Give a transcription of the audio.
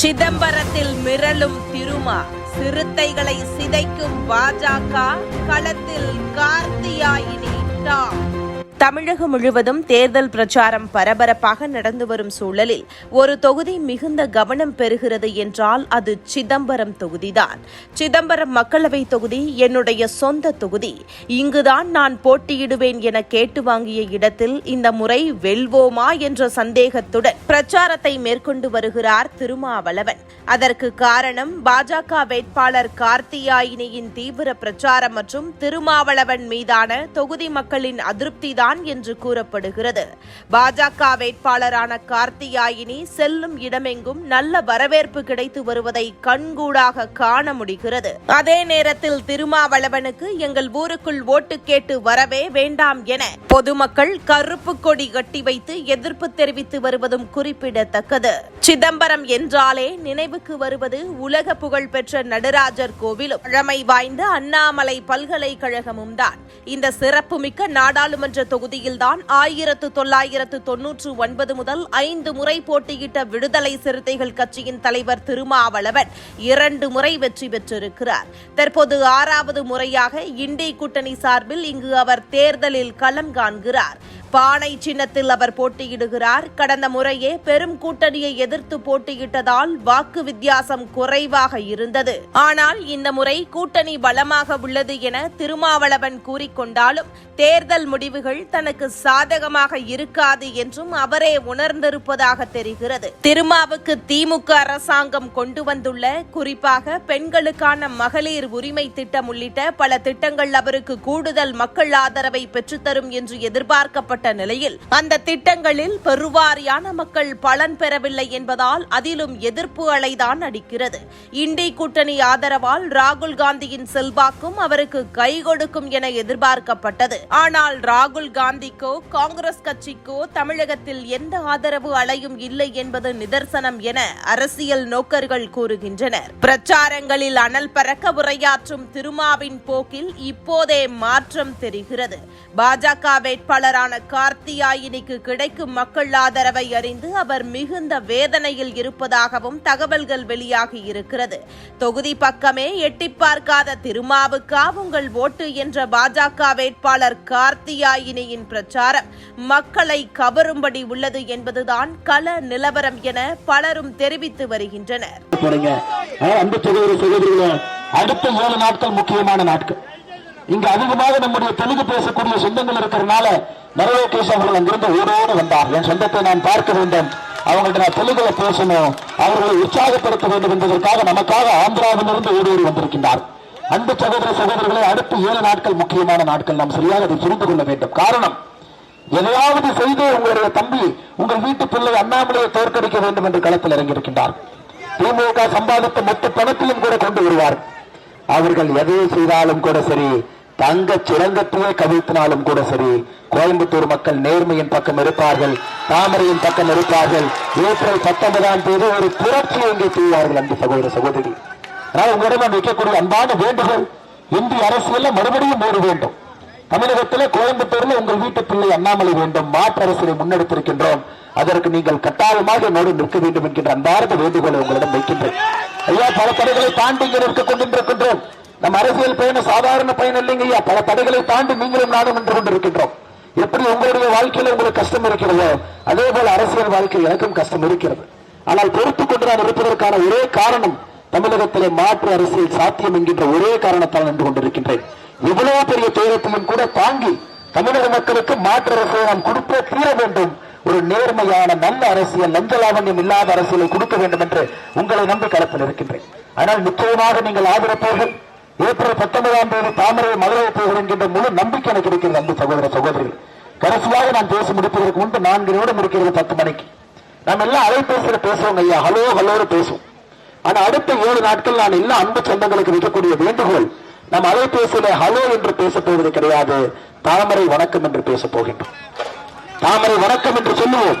சிதம்பரத்தில் மிரளும் திருமா சிறுத்தைகளை சிதைக்கும் பாஜக களத்தில் கார்த்தியாயினி டாம் தமிழகம் முழுவதும் தேர்தல் பிரச்சாரம் பரபரப்பாக நடந்து வரும் சூழலில் ஒரு தொகுதி மிகுந்த கவனம் பெறுகிறது என்றால் அது சிதம்பரம் தொகுதிதான். சிதம்பரம் மக்களவை தொகுதி என்னுடைய சொந்த தொகுதி. இங்குதான் நான் போட்டியிடுவேன் என கேட்டு வாங்கிய இடத்தில் இந்த முறை வெல்வோமா என்ற சந்தேகத்துடன் பிரச்சாரத்தை மேற்கொண்டு வருகிறார் திருமாவளவன். அதற்கு காரணம் பாஜக வேட்பாளர் கார்த்தியாயினியின் தீவிர பிரச்சாரம் மற்றும் திருமாவளவன் மீதான தொகுதி மக்களின் அதிருப்திதான் என்று கூறப்படுகிறது. பாஜக வேட்பாளரான கார்த்தியாயினி செல்லும் இடமெங்கும் நல்ல வரவேற்பு கிடைத்து வருவதை கண்கூடாக காண முடிகிறது. அதே நேரத்தில் திருமாவளவனுக்கு எங்கள் ஊருக்குள் ஓட்டு கேட்டு வரவே வேண்டாம் என பொதுமக்கள் கருப்பு கொடி கட்டி வைத்து எதிர்ப்பு தெரிவித்து வருவதும் குறிப்பிடத்தக்கது. சிதம்பரம் என்றாலே நினைவுக்கு வருவது உலக புகழ் பெற்ற நடராஜர் கோவிலும். பழமை வாய்ந்த அண்ணாமலை பல்கலைக்கழகமும் தான். இந்த சிறப்புமிக்க நாடாளுமன்ற தொகுதியில்தான் ஆயிரத்து தொள்ளாயிரத்து தொன்னூற்று ஒன்பது முதல் ஐந்து முறை போட்டியிட்ட விடுதலை சிறுத்தைகள் கட்சியின் தலைவர் திருமாவளவன் இரண்டு முறை வெற்றி பெற்றிருக்கிறார். தற்போது ஆறாவது முறையாக இண்டி கூட்டணி சார்பில் இங்கு அவர் தேர்தலில் களம் காண்கிறார். பானை சின்னத்தில் அவர் போட்டியிடுகிறார். கடந்த முறையே பெரும் கூட்டணியை எதிர்த்து போட்டியிட்டதால் வாக்கு வித்தியாசம் குறைவாக இருந்தது. ஆனால் இந்த முறை கூட்டணி பலமாக உள்ளது என திருமாவளவன் கூறிக்கொண்டாலும் தேர்தல் முடிவுகள் தனக்கு சாதகமாக இருக்காது என்றும் அவரே உணர்ந்திருப்பதாக தெரிகிறது. திருமாவுக்கு திமுக அரசாங்கம் கொண்டு வந்துள்ள குறிப்பாக பெண்களுக்கான மகளிர் உரிமை திட்டம் உள்ளிட்ட பல திட்டங்கள் அவருக்கு கூடுதல் மக்கள் ஆதரவை பெற்றுத்தரும் என்று எதிர்பார்க்கப்பட்ட நிலையில் அந்த திட்டங்களில் பெருவாரியான மக்கள் பலன் பெறவில்லை என்பதால் அதிலும் எதிர்ப்பு அலைதான் அடிக்கிறது. இண்டி கூட்டணி ஆதரவால் ராகுல் காந்தியின் செல்வாக்கும் அவருக்கு கை கொடுக்கும் என எதிர்பார்க்கப்பட்டது. ஆனால் ராகுல் காந்திக்கோ காங்கிரஸ் கட்சிக்கோ தமிழகத்தில் எந்த ஆதரவு அலையும் இல்லை என்பது நிதர்சனம் என அரசியல் நோக்கர்கள் கூறுகின்றனர். பிரச்சாரங்களில் அனல் பறக்க உரையாற்றும் திருமாவின் போக்கில் இப்போதே மாற்றம் தெரிகிறது. பாஜக வேட்பாளரான கார்த்தியாயினிக்கு கிடைக்கும் மக்கள் ஆதரவை அறிந்து அவர் மிகுந்த வேதனையில் இருப்பதாகவும் தகவல்கள் வெளியாகி இருக்கிறது. தொகுதி பக்கமே எட்டி பார்க்காத திருமாவுக்கா உங்கள் ஓட்டு என்ற பாஜக வேட்பாளர் கார்த்தியாயினியின் பிரச்சாரம். மக்களை கவரும்படி உள்ளது என்பதுதான் கல நிலவரம் என பலரும் தெரிவித்து வருகின்றனர். அடுத்த ஏழு நாட்கள் முக்கியமான நாட்கள். இங்க அதிகமாக நம்முடைய தெலுங்கு பேசக்கூடிய சொந்தங்கள் இருக்கிறதுனால நரவேகேஷ் அவர்கள் அங்கிருந்து ஓடோடு வந்தார். என் சொந்தத்தை நான் பார்க்க வேண்டும். அவங்கள்ட்ட நான் தெலுங்குல பேசணும். அவர்களை உற்சாகப்படுத்த வேண்டும் என்பதற்காக நமக்காக ஆந்திராவிலிருந்து ஓடோடி வந்திருக்கின்றார். அன்பு சகோதர சகோதரர்களை அடுத்த ஏழு நாட்கள் முக்கியமான நாட்கள். நாம் சரியாக அதை புரிந்து கொள்ள வேண்டும். காரணம் எதையாவது செய்து உங்களுடைய தம்பி உங்கள் வீட்டு பிள்ளை அண்ணாமலையை தோற்கடிக்க வேண்டும் என்று களத்தில் இறங்கியிருக்கின்றார். திமுக சம்பாதித்த மொத்த பணத்தையும் கூட கொண்டு வருவார். அவர்கள் எதை செய்தாலும் கூட சரி தங்க சுரங்கத்தையே கவிழ்த்தினாலும் கூட சரி கோயம்புத்தூர் மக்கள் நேர்மையின் பக்கம் இருப்பார்கள் தாமரையின் பக்கம் இருப்பார்கள். ஏப்ரல் பத்தொன்பதாம் தேதி ஒரு புரட்சி இங்கே செய்வார்கள் அன்பு சகோதர சகோதரி? ஆனால் உங்களிடம் வைக்கக்கூடிய அன்பான வேண்டுகோள் இந்திய அரசியல்ல மறுபடியும் ஓடு வேண்டும். தமிழகத்தில் கோயம்புத்தூர்ல உங்கள் வீட்டு பிள்ளை அண்ணாமலை வேண்டும் மாற்று அரசியலை முன்னெடுத்திருக்கின்றோம். அதற்கு நீங்கள் கட்டாயமாக என்னோடு நிற்க வேண்டும் என்கின்ற அன்பார்ந்த வேண்டுகோளை உங்களிடம் வைக்கின்றேன். ஐயா பல தடைகளை தாண்டி இங்கே நிற்க கொண்டிருக்கின்றோம். நம் அரசியல் பயணம் சாதாரண பயணம் இல்லைங்க ஐயா. பல தடைகளை தாண்டி நீங்களும் நானும் நின்று கொண்டிருக்கின்றோம். எப்படி உங்களுடைய வாழ்க்கையில உங்களுக்கு கஷ்டம் இருக்கிறதோ அதே போல அரசியல் வாழ்க்கையில் எனக்கும் கஷ்டம் இருக்கிறது. ஆனால் பொறுத்துக் கொண்டு நான் இருப்பதற்கான ஒரே காரணம் தமிழகத்திலே மாற்று அரசியல் சாத்தியம் என்கின்ற ஒரே காரணத்தால் நின்று கொண்டிருக்கின்றேன். இவ்வளவு பெரிய துயரத்திலும் கூட தாங்கி தமிழக மக்களுக்கு மாற்று அரசியலை நாம் கொடுத்தே தீர வேண்டும். ஒரு நேர்மையான நல்ல அரசியல் லஞ்ச லாவண்யம் இல்லாத அரசியலை கொடுக்க வேண்டும் என்று உங்களை நம்பி களத்தில் இருக்கின்றேன். ஆனால் நிச்சயமாக நீங்கள் ஆதரப்பீர்கள். ஏப்ரல் பத்தொன்பதாம் தேதி தாமரை மதுரை போகிறேன் முழு நம்பிக்கை எனக்கு இருக்கிறது அன்பு சகோதர சகோதரிகள். கடைசியாக நான் பேசி முடிப்பதற்கு முன்பு நான்கு நிமிடம் இருக்கிறது பத்து மணிக்கு. நம்ம எல்லாம் அலைபேசியில பேசுவோங்க ஐயா. ஹலோ ஹலோன்னு பேசுவோம். ஆனா அடுத்த ஏழு நாட்கள் நான் எல்லா அன்பு சொந்தங்களுக்கு வைக்கக்கூடிய வேண்டுகோள் நம் அலைபேசியில ஹலோ என்று பேசப் போவது கிடையாது. தாமரை வணக்கம் என்று பேசப் போகின்றோம். தாமரை வணக்கம் என்று சொல்லுவோம்.